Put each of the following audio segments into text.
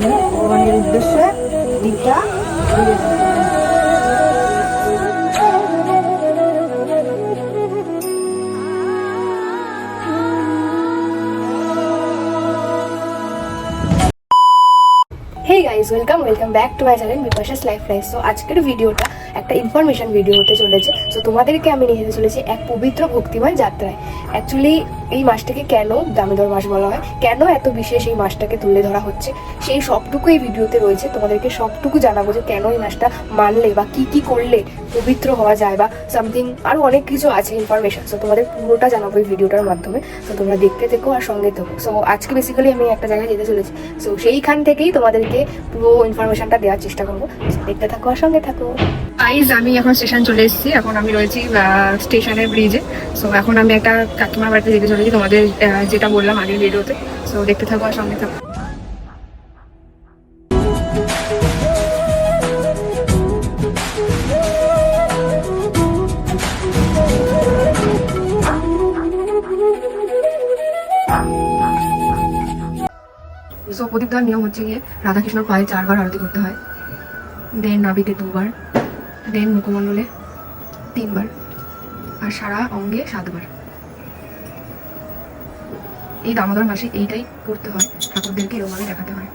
আমি ভগবানের উদ্দেশ্যে দীপটা guys welcome welcome back to my channel Bipasha's life life so আজকের ভিডিওটা একটা ইনফরমেশন ভিডিও হতে চলেছে। সো তোমাদেরকে আমি নিয়ে যেতে চলেছি এক পবিত্র ভক্তিময় যাত্রায়। অ্যাকচুয়ালি এই মাসটাকে কেন দামোদর মাস বলা হয়? কেন এত বিশেষ এই মাসটাকে তুলে ধরা হচ্ছে? সেই সবটুকু এই ভিডিওতে রয়েছে। তোমাদেরকে সবটুকু জানাব যে কেন এই মাসটা মানলে বা কি কি করলে পবিত্র হওয়া যায় বা সামথিং আরও অনেক কিছু আছে ইনফরমেশন সো তোমাদের পুরোটা জানাব এই ভিডিওটার মাধ্যমে। সো তোমরা দেখতে থেকো আর সঙ্গে থেকো। সো আজকে বেসিক্যালি আমি একটা জায়গায় যেতে চলেছি। সো সেইখান থেকেই তোমাদেরকে পুরো ইনফরমেশনটা দেওয়ার চেষ্টা করব। দেখতে থাকো আর সঙ্গে থাকো। আইজ আমি এখন স্টেশন চলে এসেছি। এখন আমি রয়েছি স্টেশনের ব্রিজে সো এখন আমি একটা কাকিমার বাড়িতে যেতে চলেছি তোমাদের যেটা বললাম আগের ভিডিওতে সো দেখতে থাকো আর সঙ্গে থাকো। সো প্রদীপ দেওয়ার নিয়ম হচ্ছে গিয়ে রাধাকৃষ্ণর পায়ে চারবার আরতি করতে হয়। দেন নাবিতে দুবার দেন মুখমণ্ডলে তিনবার, আর সারা অঙ্গে সাতবার। এই দামোদর মাসে এইটাই করতে হয়, ঠাকুরদেরকে এরকমভাবে দেখাতে হয়।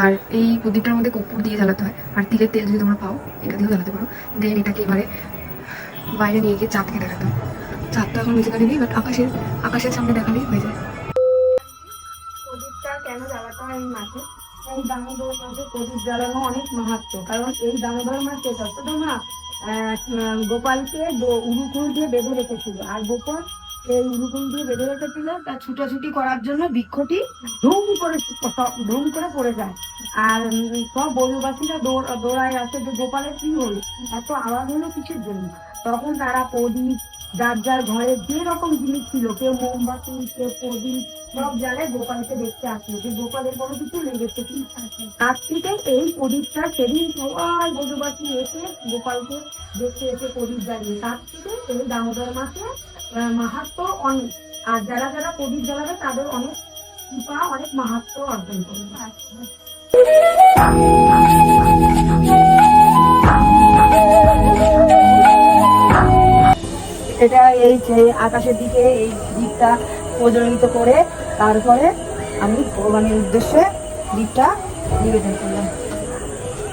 আর এই প্রদীপটার মধ্যে কর্পূর দিয়ে জ্বালাতে হয়, আর তিলের তেল যদি তোমরা পাও, এটা দিয়েও জ্বালাতে পারো। দেন এটাকে এবারে বাইরে নিয়ে গিয়ে চাঁদকে দেখাতে হয়। চাঁদটা এখন নিচে দেখালেই বাট আকাশের আকাশের সামনে দেখালেই হয়ে যায়। জ্বালাতে হয় এই দামোদর মাসে প্রদীপ জ্বালানো অনেক মাহাত্ম কারণ এই দামোদর না আহ, গোপালকে উরুকুল দিয়ে বেঁধে রেখেছিল। আর গোপাল এই উরুকুল দিয়ে বেঁধে রেখেছিল তা ছুটাছুটি করার জন্য বৃক্ষটি ধুম করে ধুম করে পড়ে যায়। আর সব বনবাসীরা দৌড় দৌড়ায় আসে যে গোপালের কি হলো? এত আওয়াজ হলো কিছুর জন্য? তখন তারা প্রদীপ, যার যার ঘরে যে রকম জিনিস ছিল, কেউ মোমবাতি, কেউ প্রদীপ, সব জায়গায় গোপালকে দেখতে আসলো। যে গোপালের কোনো কিছু লেগেছে, কি কার্তিকে এই প্রদীপটা সেদিন সবাই বধুবাসী এসে গোপালকে দেখতে এসে প্রদীপ জ্বালিয়ে। তার থেকে এই দামোদর মাসে মাহাত্ম অনেক। আর যারা যারা প্রদীপ জ্বালাবে, তাদের অনেক কৃপা, অনেক মাহাত্ম অর্জন করবে। এটা এই যে আকাশের দিকে এই দ্বীপটা প্রজ্বলিত করে তারপরে আমি ভগবানের উদ্দেশ্যে দ্বীপটা নিবেদন করলাম।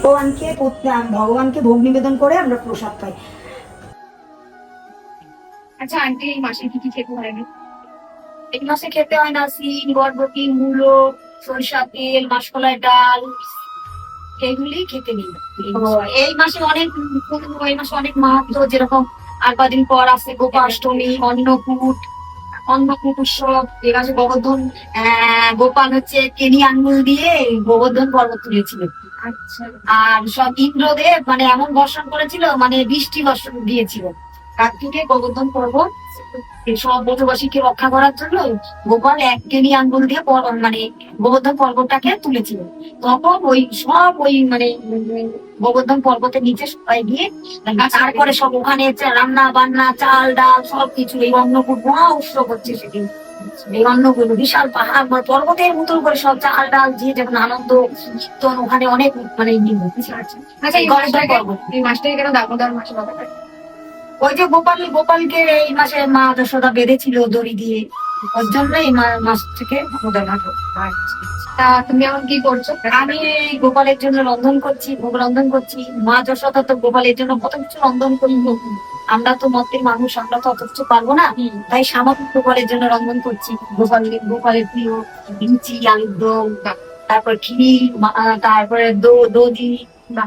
ভগবানকে করতে ভগবানকে ভোগ নিবেদন করে আমরা প্রসাদ পাই। আচ্ছা আন্টি এই মাসে কি কি খেতে হয়? এই মাসে খেতে হয় না সিম বরবটি মূলো সরিষা তেল মাসকলাই ডাল এগুলি খেতে নেই। এই মাসে। এই মাসে অনেক এই মাসে অনেক মাহাত্ম যেরকম আর কদিন পর আছে গোপাষ্টমী অন্নকূট অন্নকূট উৎসব ঠিক আছে গোবর্ধন আহ, গোপাল হচ্ছে কেনি আঙ্গুল দিয়ে গোবর্ধন পর্বত তুলেছিল। আচ্ছা। আর সব ইন্দ্রদেব মানে এমন বর্ষণ করেছিল মানে বৃষ্টি বর্ষণ দিয়েছিল। কার্তিকে গোবর্ধন পর্বত সব ব্রতবাসীকে রক্ষা করার জন্য গোপাল এক কেনি আঙ্গুল দিয়ে মানে গোবর্ধন পর্বতটাকে তুলেছিল। তখন ওই সব ওই মানে গোবর্ধন পর্বতের নিচে সবাই গিয়ে তারপরে সব ওখানে রান্না বান্না, চাল ডাল সবকিছু এই অন্নকূট মহা উৎসব হচ্ছে সেদিন। এই অন্নগুলো বিশাল পাহাড় মানে পর্বতের মতন করে সব চাল ডাল দিয়ে যখন আনন্দ, কীর্তন, ওখানে অনেক মানে আচ্ছা এই মাসটাকে কেন দামোদর মাসে ওই যে গোপাল গোপালকে এই মাসে মা যশোদা বেঁধেছিল দড়ি দিয়ে ওর জন্য এই মাস থেকে তা তুমি এখন কি করছ? আমি এই গোপালের জন্য রন্ধন করছি ভোগ রন্ধন করছি। মা যশোদা তো গোপালের জন্য কত কিছু রন্ধন করি আমরা তো মতের মানুষ আমরা তো অত কিছু পারব না। তাই সামগ্রিক গোপালের জন্য রন্ধন করছি। গোপালের গোপালের প্রিয় লুচি আলুর দম তারপর ক্ষীর তারপরে দো দধি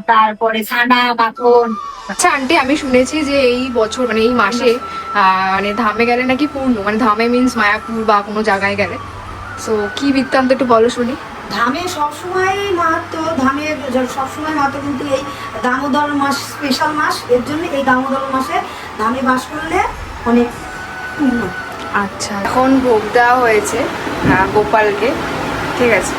তারপরে ছানা মাখন আচ্ছা আন্টি আমি শুনেছি যে এই বছর মানে এই মাসে আহ, মানে ধামে গেলে নাকি পূর্ণ মানে ধামে মিন্স মায়াপুর বা কোনো জায়গায় গেলে। সো কি বৃত্তান্ত একটু বলো শুনি। ধামে সবসময় মাহাত্ম ধামে সবসময় মাহাত্ম কিন্তু এই দামোদর মাস স্পেশাল মাস। এর জন্য এই দামোদর মাসে ধামে বাস করলে অনেক পূর্ণ। আচ্ছা এখন ভোগ দেওয়া হয়েছে আহ, গোপালকে। ঠিক আছে।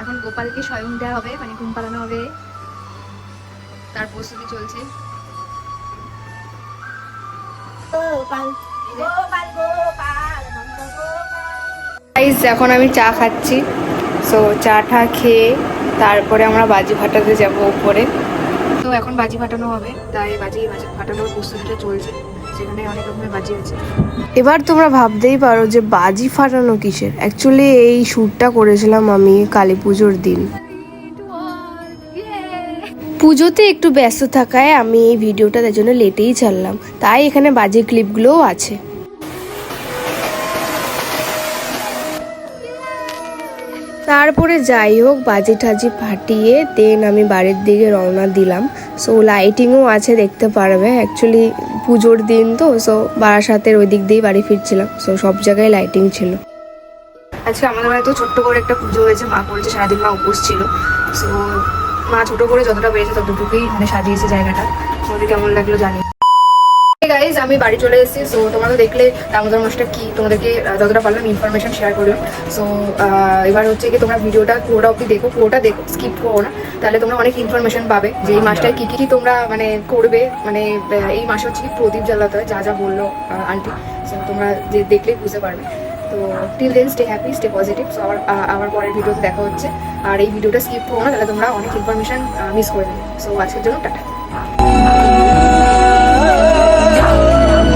এখন গোপালকে স্বয়ং দেওয়া হবে মানে ঘুম পাড়ানো হবে। তার প্রস্তুতি চলছে। এখন আমি চা খাচ্ছি। সো চা টা খেয়ে তারপরে আমরা বাজি ফাটাতে যাব উপরে। তো এখন বাজি ফাটানো হবে তাই বাজি বাজি ফাটানোর প্রস্তুতিটা চলছে। এবার তোমরা ভাবতেই পারো যে বাজি ফাটানো কিসের? অ্যাকচুয়ালি এই শ্যুটটা করেছিলাম আমি কালী পুজোর দিন। পুজোতে একটু ব্যস্ত থাকায় আমি এই ভিডিওটা তার জন্য লেটেই ছাড়লাম। তাই এখানে বাজি ক্লিপগুলোও আছে। তারপরে যাই হোক, বাজি ঠাজি ফাটিয়ে দেন আমি বাড়ির দিকে রওনা দিলাম। সো লাইটিংও আছে, দেখতে পারবে। অ্যাকচুয়ালি পুজোর দিন তো সো বারাসাতের ওই দিক দিয়েই বাড়ি ফিরছিলাম। সো সব জায়গায় লাইটিং ছিল। আজকে আমাদের বাড়িতে ছোট্ট করে একটা পুজো হয়েছে, মা করেছে সারাদিন মা উপোস ছিল। সো মা ছোট করে যতটা পেরেছে ততটুকুই মানে সাজিয়েছে জায়গাটা। তোমাদের কেমন লাগল জানি গাইজ আমি বাড়ি চলে এসেছি। সো তোমরা তো দেখলে, দামোদর মাসটা কি, তোমাদেরকে যতটা পারলাম ইনফরমেশন শেয়ার করলাম। সো এবার হচ্ছে কি তোমরা ভিডিওটা পুরোটা অবধি দেখো, পুরোটা দেখো স্কিপ করো না। তাহলে তোমরা অনেক ইনফরমেশন পাবে যে এই মাসটায় কী কী তোমরা মানে করবে। মানে এই মাসে হচ্ছে কি প্রদীপ জ্বালাতে হয়, যা যা বলল আন্টি সো তোমরা যে দেখলেই বুঝতে পারবে। তো till then stay happy stay positive so আবার আবার পরের ভিডিওতে দেখা হচ্ছে। আর এই ভিডিওটা স্কিপ করো না, তাহলে তোমরা অনেক ইনফরমেশন মিস করে দেবে সো আজকের জন্য টাটা।